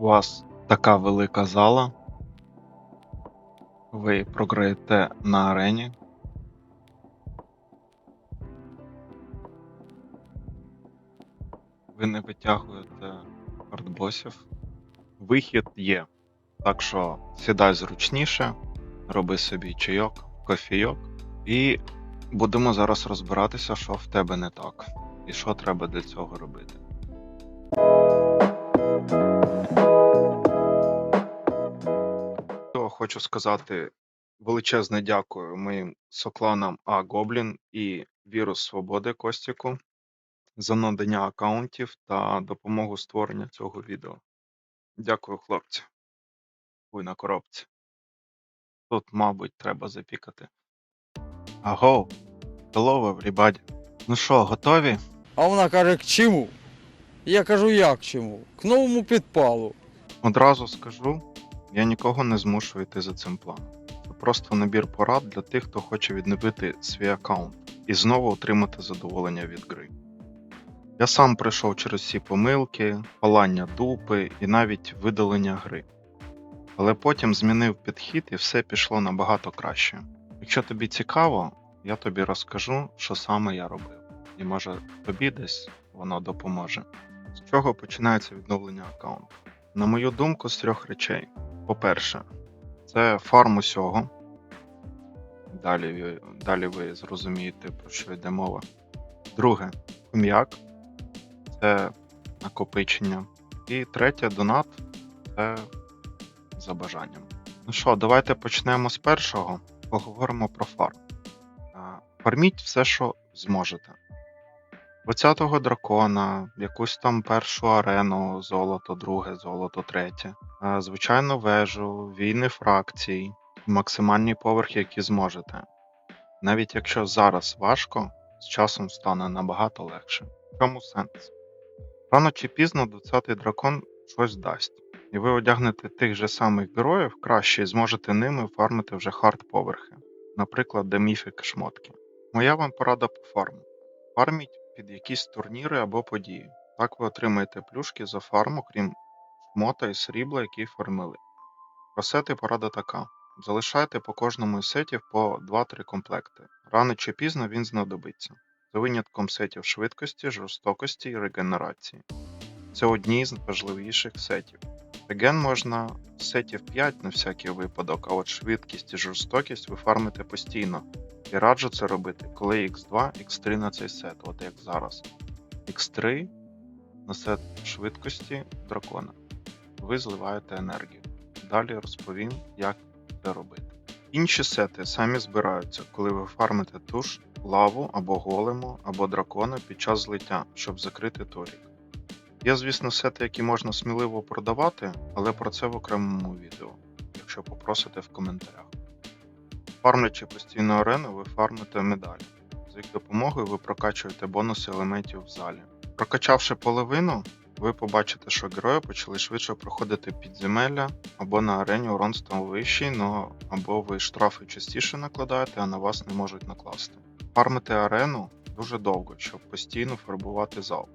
У вас така велика зала. Ви програєте на арені. Ви не витягуєте артбосів. Вихід є. Так що сідай зручніше, роби собі чайок, кофійок. І будемо зараз розбиратися, що в тебе не так. І що треба для цього робити. Хочу сказати величезне дякую моїм сокланам А Гоблін і Вірус Свободи Костіку за надання аккаунтів та допомогу створення цього відео. Дякую, хлопці. Ви на коробці. Тут, мабуть, треба запікати. Аго! Hello, everybody. Ну що, готові? А вона каже, к чому? Я кажу, як чому? К новому підпалу. Одразу скажу, я нікого не змушую йти за цим планом. Це просто набір порад для тих, хто хоче відновити свій аккаунт і знову отримати задоволення від гри. Я сам пройшов через всі помилки, палання дупи і навіть видалення гри. Але потім змінив підхід і все пішло набагато краще. Якщо тобі цікаво, я тобі розкажу, що саме я робив, і може тобі десь воно допоможе. З чого починається відновлення аккаунту? На мою думку, з трьох речей. По-перше, це фарм усього. Далі, далі ви зрозумієте, про що йде мова. Друге, хом'як це накопичення. І третє донат це за бажанням. Ну що, давайте почнемо з першого. Поговоримо про фарм. Фарміть все, що зможете. 20-го дракона, якусь там першу арену, золото, друге, золото, третє. Е, Звичайно, вежу, війни фракцій, максимальні поверхи, які зможете. Навіть якщо зараз важко, з часом стане набагато легше. В чому сенс? Рано чи пізно 20-й дракон щось дасть, і ви одягнете тих же самих героїв краще і зможете ними фармити вже хард поверхи, наприклад, де міфіки шмотки. Моя вам порада по фарму. Фарміть під якісь турніри або події. Так ви отримаєте плюшки за фарму, крім шмота і срібла, які фармили. Про сети порада така: залишайте по кожному із сетів по 2-3 комплекти. Рано чи пізно він знадобиться. За винятком сетів швидкості, жорстокості і регенерації. Це одні з важливіших сетів. Реген можна сетів 5 на всякий випадок, а от швидкість і жорстокість ви фармите постійно. І раджу це робити, коли X2, X3 на цей сет, от як зараз. X3 на сет швидкості дракона. Ви зливаєте енергію. Далі розповім, як це робити. Інші сети самі збираються, коли ви фармите ту ж лаву або голему, або дракона під час злиття, щоб закрити торік. Є, звісно, сети, які можна сміливо продавати, але про це в окремому відео, якщо попросите в коментарях. Фармлячи постійну арену, ви фармите медалі. За їх допомогою ви прокачуєте бонуси елементів в залі. Прокачавши половину, ви побачите, що герої почали швидше проходити підземелля, або на арені урон став вищий, но або ви штрафи частіше накладаєте, а на вас не можуть накласти. Фармити арену дуже довго, щоб постійно фарбувати зал.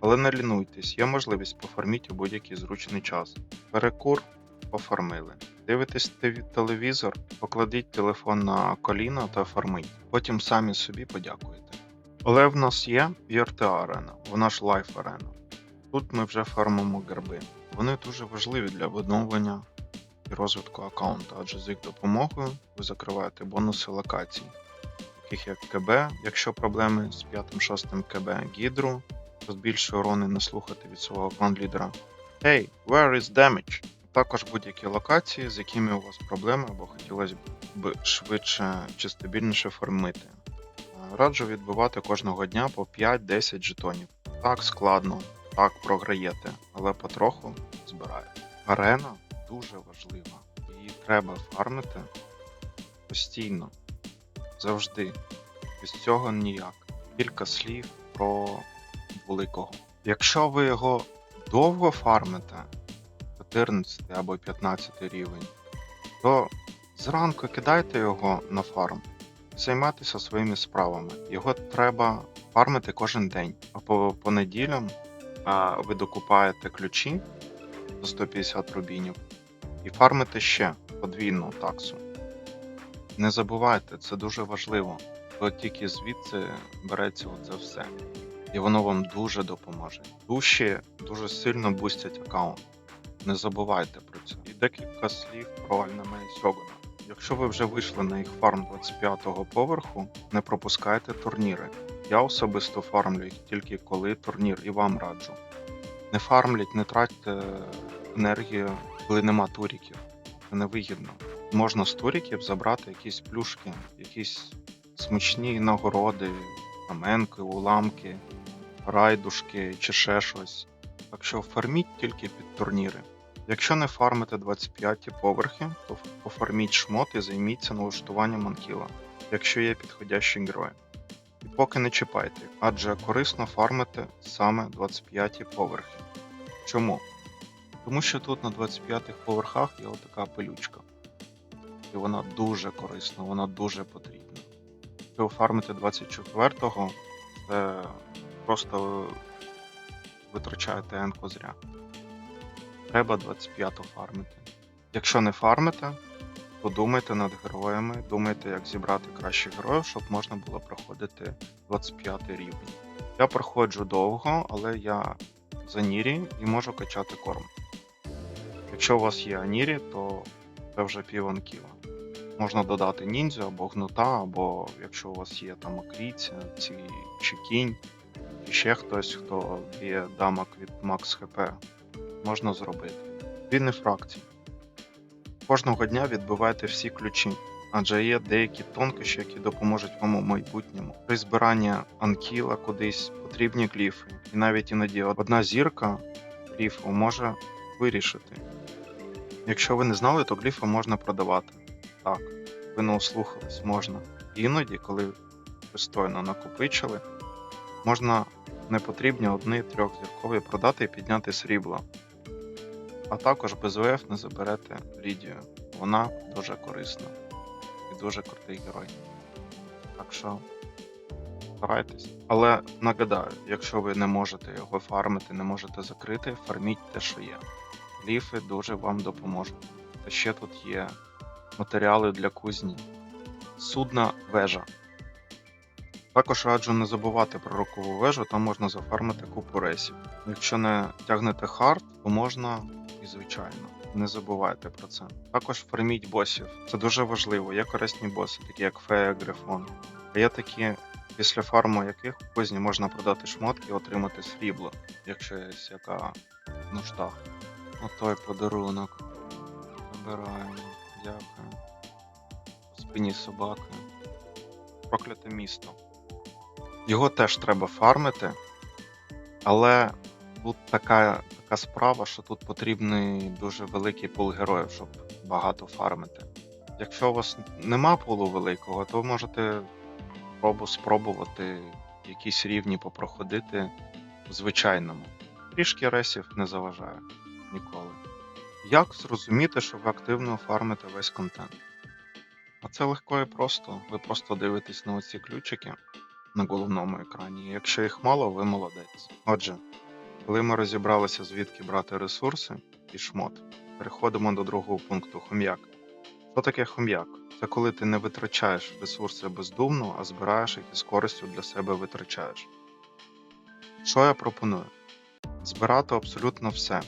Але не лінуйтесь, є можливість пофарміть у будь-який зручний час. Перекур пофармили. Дивитесь телевізор, покладіть телефон на коліно та фармить. Потім самі собі подякуєте. Але в нас є VRTA арена, вона ж лайф арена. Тут ми вже фармимо герби. Вони дуже важливі для відновлення і розвитку аккаунта, адже з їх допомогою ви закриваєте бонуси локацій, таких як КБ, якщо проблеми з 5-6 КБ, Гідру, що збільшує урони не слухати від свого клан-лідера. Hey, where is damage? Також будь-які локації, з якими у вас проблеми або хотілося б швидше чи стабільніше фармити. Е, Раджу відбивати кожного дня по 5-10 жетонів. Так складно, так програєте, але потроху збираєте. Арена дуже важлива. Її треба фармити постійно, завжди. Без цього ніяк. Кілька слів про великого. Якщо ви його довго фармите, 14 або 15 рівень, то зранку кидайте його на фарм займайтеся своїми справами. Його треба фармити кожен день. А по, по неділям а, ви докупаєте ключі за 150 рубінів. І фармите ще подвійну таксу. Не забувайте, це дуже важливо, бо тільки звідси береться оце все. І воно вам дуже допоможе. Душі дуже сильно бустять аккаунт. Не забувайте про це. І декілька слів про Альнаме Сьогуна. Якщо ви вже вийшли на їх фарм 25-го поверху, не пропускайте турніри. Я особисто фармлю їх тільки коли турнір і вам раджу. Не фармліть, не тратьте енергію, коли нема туріків. Це невигідно. Можна з туріків забрати якісь плюшки, якісь смачні нагороди, каменки, уламки, райдушки чи ще щось. Так що фарміть тільки під турніри. Якщо не фармите 25 поверхи, то пофарміть шмот і займіться налаштуванням анкіла, якщо є підходящі герої. І поки не чіпайте, адже корисно фармити саме 25 поверхи. Чому? Тому що тут на 25 поверхах є отака пилючка. І вона дуже корисна, вона дуже потрібна. Якщо ви фармите 24-го, це просто витрачаєте енко зря. Треба 25-го фармити. Якщо не фармите, подумайте над героями, думайте, як зібрати кращих героїв, щоб можна було проходити 25 рівень. Я проходжу довго, але я за Нірі і можу качати корм. Якщо у вас є Анірі, то це вже пів анкіла. Можна додати ніндзю або гнута, або якщо у вас є там акріця, ці чи кінь, чи ще хтось, хто б'є дамок від Макс ХП, можна зробити. Вільні фракції. Кожного дня відбивайте всі ключі, адже є деякі тонкощі, які допоможуть вам у майбутньому. При збиранні анкіла кудись потрібні гліфи, і навіть іноді одна зірка гліфу може вирішити. Якщо ви не знали, то гліфи можна продавати. Так, ви не ослухались, можна. Іноді, коли пристойно накопичили, можна непотрібні одні трьохзіркові продати і підняти срібло. А також без ОФ не заберете Лідію. Вона дуже корисна і дуже крутий герой. Так що старайтесь. Але нагадаю, якщо ви не можете його фармити, не можете закрити, фарміть те, що є. Ліфи дуже вам допоможуть. Та ще тут є матеріали для кузні. Судна вежа. Також раджу не забувати про рокову вежу, там можна зафармити купу рейсів. Якщо не тягнете хард, то можна і звичайно. Не забувайте про це. Також фарміть босів. Це дуже важливо. Є корисні боси, такі як Фея, Грифон. А є такі, після фарму яких у кузні можна продати шмотки і отримати срібло, якщо є яка нужда. Отой подарунок. Забираємо. Дякую. Спині собаки. Прокляте місто. Його теж треба фармити, але тут така, така справа, що тут потрібний дуже великий пул героїв, щоб багато фармити. Якщо у вас нема пулу великого, то можете пробу спробувати якісь рівні попроходити в звичайному. Трішки ресів не заважає ніколи. Як зрозуміти, що ви активно фармите весь контент? А це легко і просто. Ви просто дивитесь на оці ключики на головному екрані. Якщо їх мало, ви молодець. Отже, коли ми розібралися, звідки брати ресурси і шмот, переходимо до другого пункту хом'як. Що таке хом'як? Це коли ти не витрачаєш ресурси бездумно, а збираєш їх і з користю для себе витрачаєш. Що я пропоную? Збирати абсолютно все,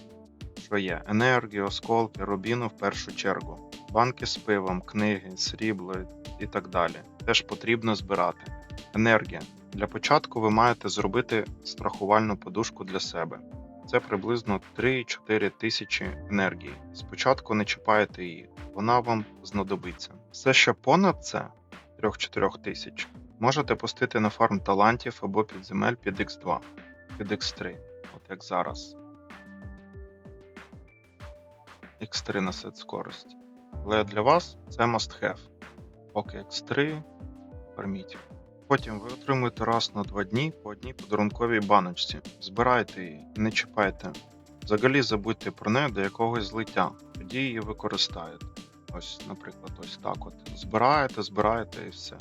що є: енергію, осколки, рубіну в першу чергу, банки з пивом, книги, срібло і так далі. Теж потрібно збирати. Енергія. Для початку ви маєте зробити страхувальну подушку для себе. Це приблизно 3-4 тисячі енергії. Спочатку не чіпаєте її, вона вам знадобиться. Все, що понад це 3-4 тисяч, можете пустити на фарм талантів або підземель під X2, під X3, от як зараз. X3 на сет скорості. Але для вас це must have. Поки X3 фарміть. Потім ви отримуєте раз на два дні по одній подарунковій баночці. Збирайте її не чіпайте. Взагалі забудьте про неї до якогось злиття, тоді її використаєте. Ось, наприклад, ось так от. Збираєте, збираєте і все.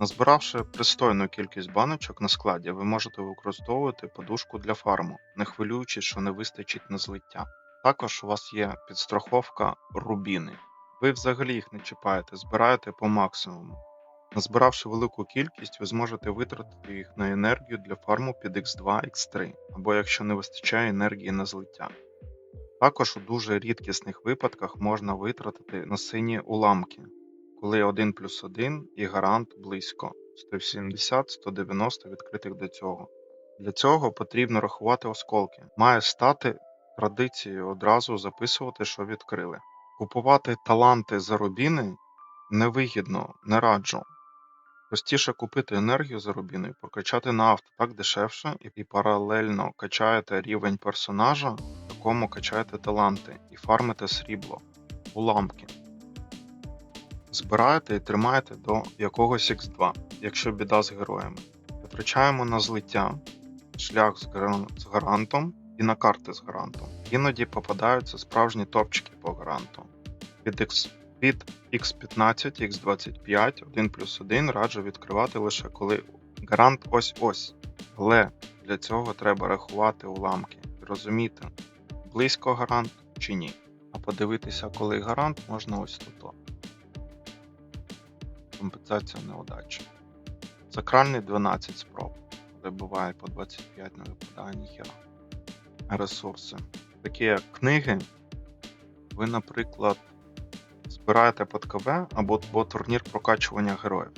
Назбиравши пристойну кількість баночок на складі, ви можете використовувати подушку для фарму, не хвилюючись, що не вистачить на злиття. Також у вас є підстраховка рубіни. Ви взагалі їх не чіпаєте, збираєте по максимуму. Назбиравши велику кількість, ви зможете витратити їх на енергію для фарму під X2, X3, або якщо не вистачає енергії на злиття. Також у дуже рідкісних випадках можна витратити на сині уламки, коли 1 плюс 1 і гарант близько 170-190 відкритих до цього. Для цього потрібно рахувати осколки. Має стати традицією одразу записувати, що відкрили. Купувати таланти за рубіни невигідно, не раджу. Простіше купити енергію за рубіни і прокачати на авто так дешевше, і паралельно качаєте рівень персонажа, якому качаєте таланти, і фармите срібло, уламки. Збираєте і тримаєте до якогось X2, якщо біда з героями. Витрачаємо на злиття, шлях з, гаран- з гарантом і на карти з гарантом. Іноді попадаються справжні топчики по гаранту. Під X, під X15, X25, 1 плюс 1 раджу відкривати лише коли гарант ось-ось. Але для цього треба рахувати уламки і розуміти, близько гарант чи ні. А подивитися, коли гарант можна ось тут. Компенсація неудачі. Сакральний 12 спроб. Де буває по 25 не випадає ніхера. Ресурси. Такі як книги. Ви, наприклад, збираєте під КВ або, або турнір прокачування героїв.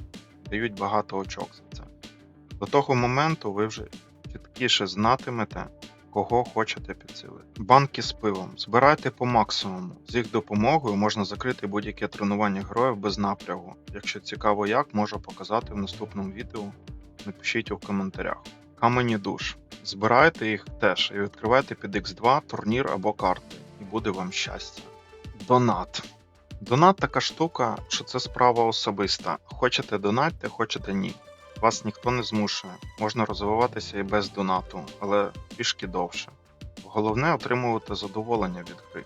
Дають багато очок за це. До того моменту ви вже чіткіше знатимете, кого хочете підсилити. Банки з пивом. Збирайте по максимуму. З їх допомогою можна закрити будь-яке тренування героїв без напрягу. Якщо цікаво як, можу показати в наступному відео. Напишіть у коментарях. Камені душ. Збирайте їх теж і відкривайте під X2 турнір або карти, і буде вам щастя. Донат. Донат така штука, що це справа особиста. Хочете донатьте, хочете ні. Вас ніхто не змушує. Можна розвиватися і без донату, але трішки довше. Головне отримувати задоволення від гри.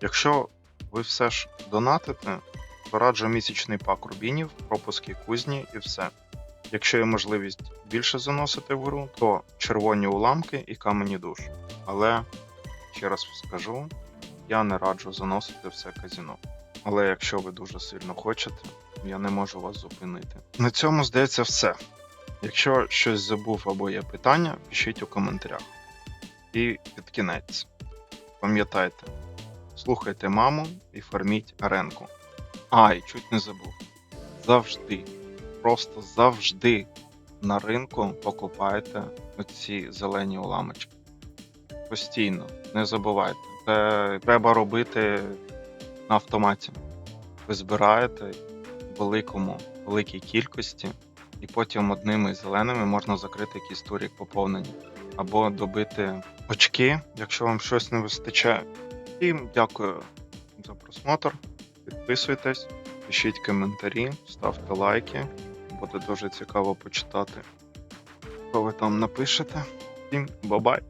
Якщо ви все ж донатите, то раджу місячний пак рубінів, пропуски кузні і все. Якщо є можливість більше заносити в гру, то червоні уламки і камені душ. Але ще раз скажу, я не раджу заносити все казіно. Але якщо ви дуже сильно хочете, я не можу вас зупинити. На цьому здається все. Якщо щось забув або є питання, пишіть у коментарях. І під кінець. Пам'ятайте, слухайте маму і фарміть аренку. Ай, чуть не забув. Завжди, просто завжди на ринку покупайте оці зелені уламочки. Постійно, не забувайте. Це треба робити на автоматі. Ви збираєте в великому, великій кількості, і потім одними зеленими можна закрити якийсь турік поповнення. Або добити очки, якщо вам щось не вистачає. І дякую за просмотр. Підписуйтесь, пишіть коментарі, ставте лайки. Буде дуже цікаво почитати, що ви там напишете. Всім бабай!